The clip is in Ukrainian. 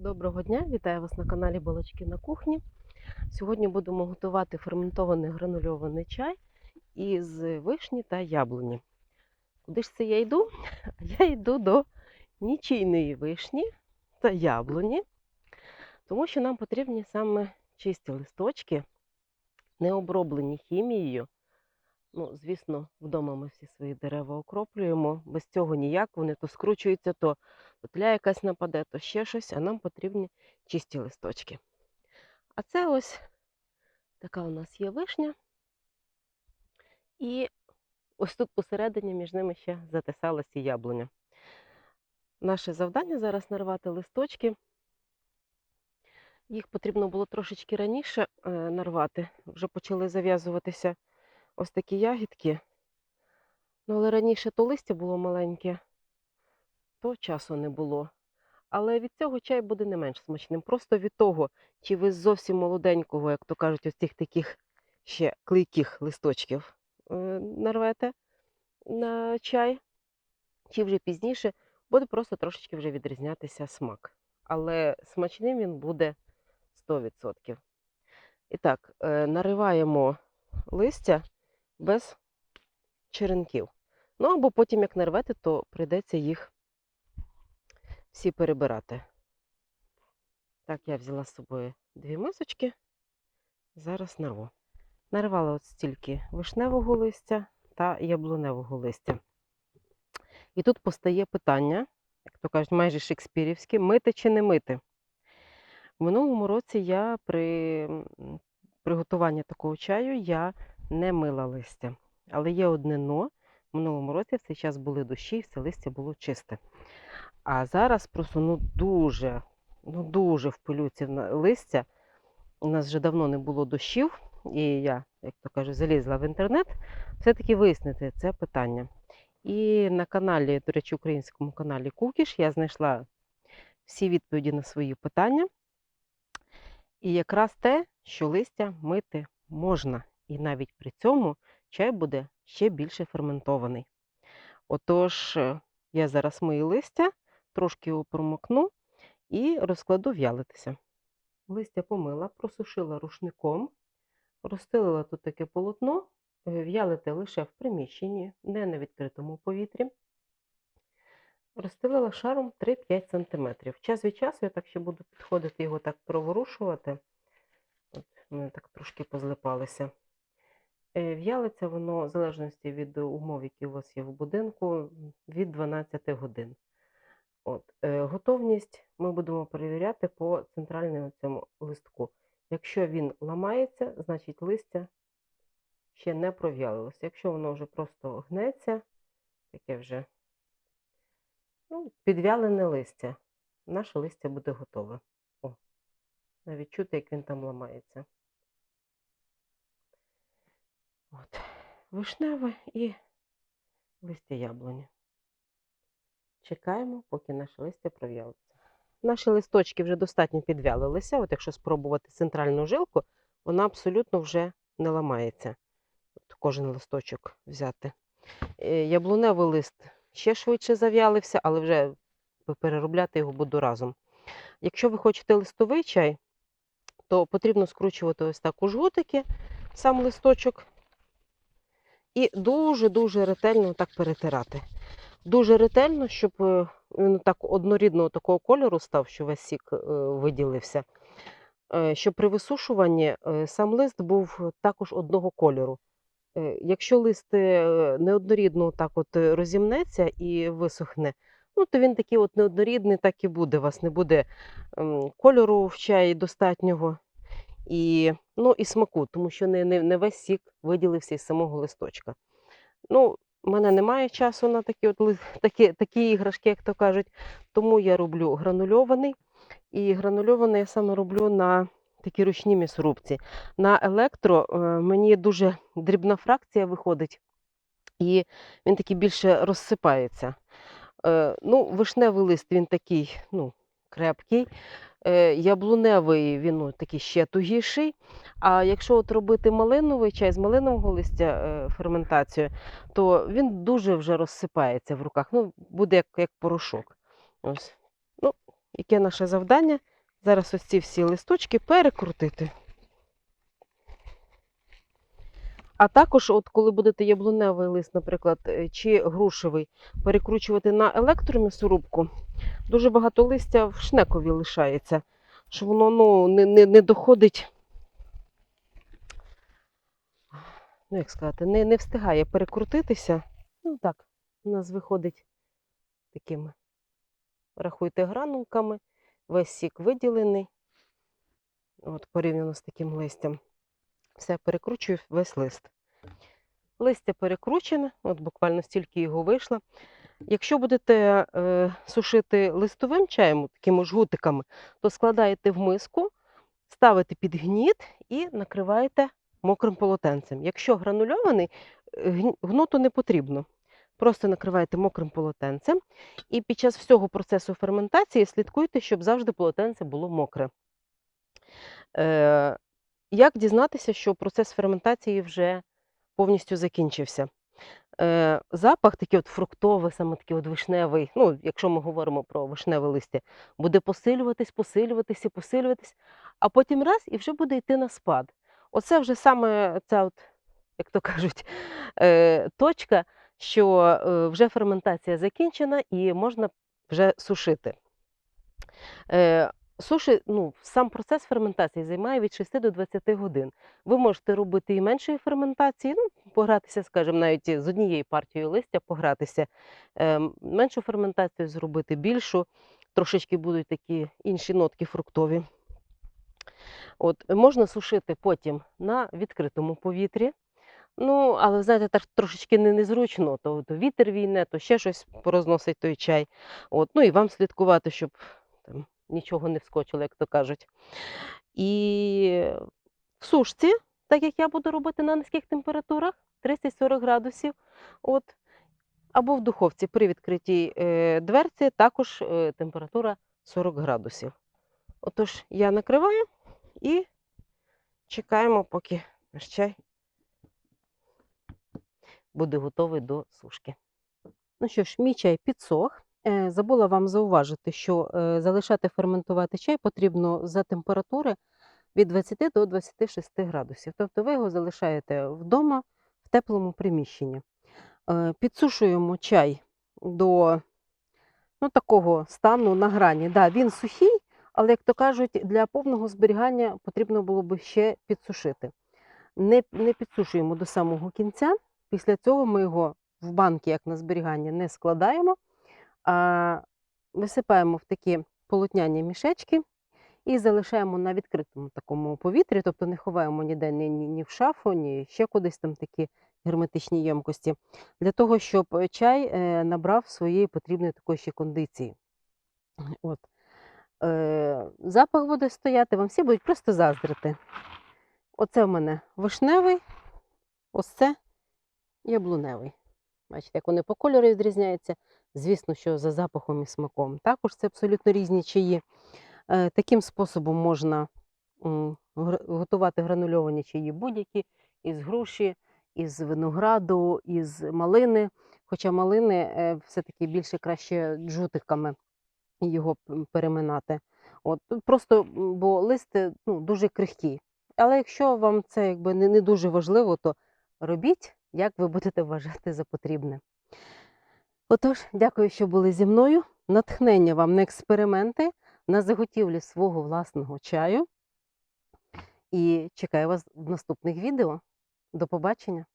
Доброго дня, вітаю вас на каналі Балачки на кухні. Сьогодні будемо готувати ферментований гранульований чай із вишні та яблуні. Куди ж це я йду? Я йду до нічийної вишні та яблуні, тому що нам потрібні саме чисті листочки, не оброблені хімією. Ну, звісно, вдома ми всі свої дерева окроплюємо. Без цього ніяк. Вони то скручуються, то петля якась нападе, то ще щось, а нам потрібні чисті листочки. А це ось така у нас є вишня. І ось тут посередині між ними ще затисалася яблуня. Наше завдання зараз нарвати листочки. Їх потрібно було трошечки раніше е, нарвати. Вже почали зав'язуватися ось такі ягідки. Ну, але раніше то листя було маленьке, то часу не було. Але від цього чай буде не менш смачним. Просто від того, чи ви зовсім молоденького, як то кажуть, ось тих таких ще клейких листочків е, нарвете на чай, чи вже пізніше, буде просто трошечки вже відрізнятися смак. Але смачним він буде 100%. І так, е, нариваємо листя без черенків. Ну або потім, як нарвете, то прийдеться їх всі перебирати. Так, я взяла з собою дві мисочки. Зараз нарву. Нарвала от стільки вишневого листя та яблуневого листя. І тут постає питання, як то кажуть, майже шекспірівське, мити чи не мити. В минулому році я при приготуванні такого чаю я не мила листя. Але є одне но. В минулому році в цей час були дощі, і все листя було чисте. А зараз просто ну дуже, ну дуже в пилюці листя. У нас вже давно не було дощів, і я, як то кажуть, залізла в інтернет, все-таки вияснити це питання. І на каналі, до речі, українському каналі Кукіш я знайшла всі відповіді на свої питання. І якраз те, що листя мити можна, і навіть при цьому чай буде ще більше ферментований. Отож, е, я зараз мию листя, трошки його промокну і розкладу в'ялитися. Листя помила, просушила рушником, розстелила тут таке полотно, е, в'ялити лише в приміщенні, не на відкритому повітрі. Розстелила шаром 3-5 см. Час від часу я так ще буду підходити його так проворушувати. От, вони так трошки позлипалися. Е, В'ялиться воно, в залежності від умов, які у вас є в будинку, від 12 годин. От, е, готовність ми будемо перевіряти по центральному цьому листку. Якщо він ламається, значить листя ще не пров'ялилося. Якщо воно вже просто гнеться, таке вже ну, підвялене листя, наше листя буде готове. О, навіть чути, як він там ламається. От. Вишневе і листя яблуні. Чекаємо, поки наше листя пров'ялиться. Наші листочки вже достатньо підвялилися. От якщо спробувати центральну жилку, вона абсолютно вже не ламається. От кожен листочок взяти. Е, Яблуневий лист ще швидше зав'ялився, але вже переробляти його буду разом. Якщо ви хочете листовий чай, то потрібно скручувати ось так у жгутики, сам листочок, і дуже-дуже ретельно так перетирати. Дуже ретельно, щоб е, він так однорідного такого кольору став, що весь сік е, виділився. Е, Щоб при висушуванні сам лист був також одного кольору. Якщо лист неоднорідно так от розімнеться і висохне, ну, то він такий от неоднорідний, так і буде. У вас не буде кольору в чаї достатнього і, ну, і смаку, тому що не, не, не весь сік виділився із самого листочка. Ну, у мене немає часу на такі, от, такі, такі іграшки, як то кажуть, тому я роблю гранульований. І гранульований я саме роблю на такій ручній м'ясорубці. На електро е, мені дуже дрібна фракція виходить, і він такий більше розсипається. Е, ну, вишневий лист він такий ну, крепкий. Е, яблуневий він такий ще тугіший. А якщо от робити малиновий чай з малинового листя е, ферментацію, то він дуже вже розсипається в руках. Ну, буде як, як порошок. Ось. Ну, яке наше завдання? Зараз ось ці всі листочки перекрутити. А також, от коли будете яблуневий лист, наприклад, е, чи грушевий, перекручувати на електром'ясорубку, дуже багато листя в шнекові лишається, що воно ну, не, не, не доходить, ну як сказати, не, не встигає перекрутитися. Ну так, у нас виходить такими, рахуйте, гранулками, весь сік виділений, от порівняно з таким листям. Все, перекручую весь лист. Листя перекручене, от буквально стільки його вийшло. Якщо будете е, сушити листовим чаєм, такими жгутиками, то складаєте в миску, ставите під гніт і накриваєте мокрим полотенцем. Якщо гранульований, гнуту не потрібно. Просто накриваєте мокрим полотенцем, і під час всього процесу ферментації слідкуйте, щоб завжди полотенце було мокре. Е, як дізнатися, що процес ферментації вже повністю закінчився? Е, запах такий от фруктовий, саме такий от вишневий, ну, якщо ми говоримо про вишневе листя, буде посилюватись, посилюватись і посилюватись, а потім раз і вже буде йти на спад. Оце вже саме ця, от, як то кажуть, е, точка, що е, вже ферментація закінчена і можна вже сушити. Е, Суші, ну, сам процес ферментації займає від 6 до 20 годин. Ви можете робити і меншої ферментації, ну, погратися, скажімо, навіть з однією партією листя погратися, е, меншу ферментацію зробити більшу, трошечки будуть такі інші нотки фруктові. От, можна сушити потім на відкритому повітрі. Ну, але знаєте, так трошечки не, незручно, то, то вітер війне, то ще щось порозносить той чай. От, ну і вам слідкувати, щоб там, нічого не вскочило, як то кажуть. І в сушці, так як я буду робити на низьких температурах, 30-40 градусів. От, або в духовці при відкритій е, дверці також е, температура 40 градусів. Отож, я накриваю і чекаємо, поки наш чай буде готовий до сушки. Ну що ж, мій чай підсох. Е, Забула вам зауважити, що е, залишати ферментувати чай потрібно за температури від 20 до 26 градусів. Тобто ви його залишаєте вдома в теплому приміщенні. Е, Підсушуємо чай до ну, такого стану на грані. Да, він сухий, але, як то кажуть, для повного зберігання потрібно було б ще підсушити. Не, не підсушуємо до самого кінця. Після цього ми його в банки, як на зберігання, не складаємо, висипаємо в такі полотняні мішечки і залишаємо на відкритому такому повітрі, тобто не ховаємо ніде ні, ні, в шафу, ні ще кудись там такі герметичні ємкості, для того, щоб чай е, набрав своєї потрібної такої ще кондиції. От. Е, запах буде стояти, вам всі будуть просто заздрити. Оце в мене вишневий, ось це яблуневий. Бачите, як вони по кольору відрізняються. Звісно, що за запахом і смаком. Також це абсолютно різні чаї. Е, Таким способом можна готувати гранульовані чаї будь-які із груші, із винограду, із малини. Хоча малини е, все-таки більше краще джутиками його переминати. От, просто, бо лист е, ну, дуже крихкий. Але якщо вам це якби не дуже важливо, то робіть, як ви будете вважати за потрібне. Отож, дякую, що були зі мною. Натхнення вам на експерименти, на заготівлі свого власного чаю. І чекаю вас в наступних відео. До побачення!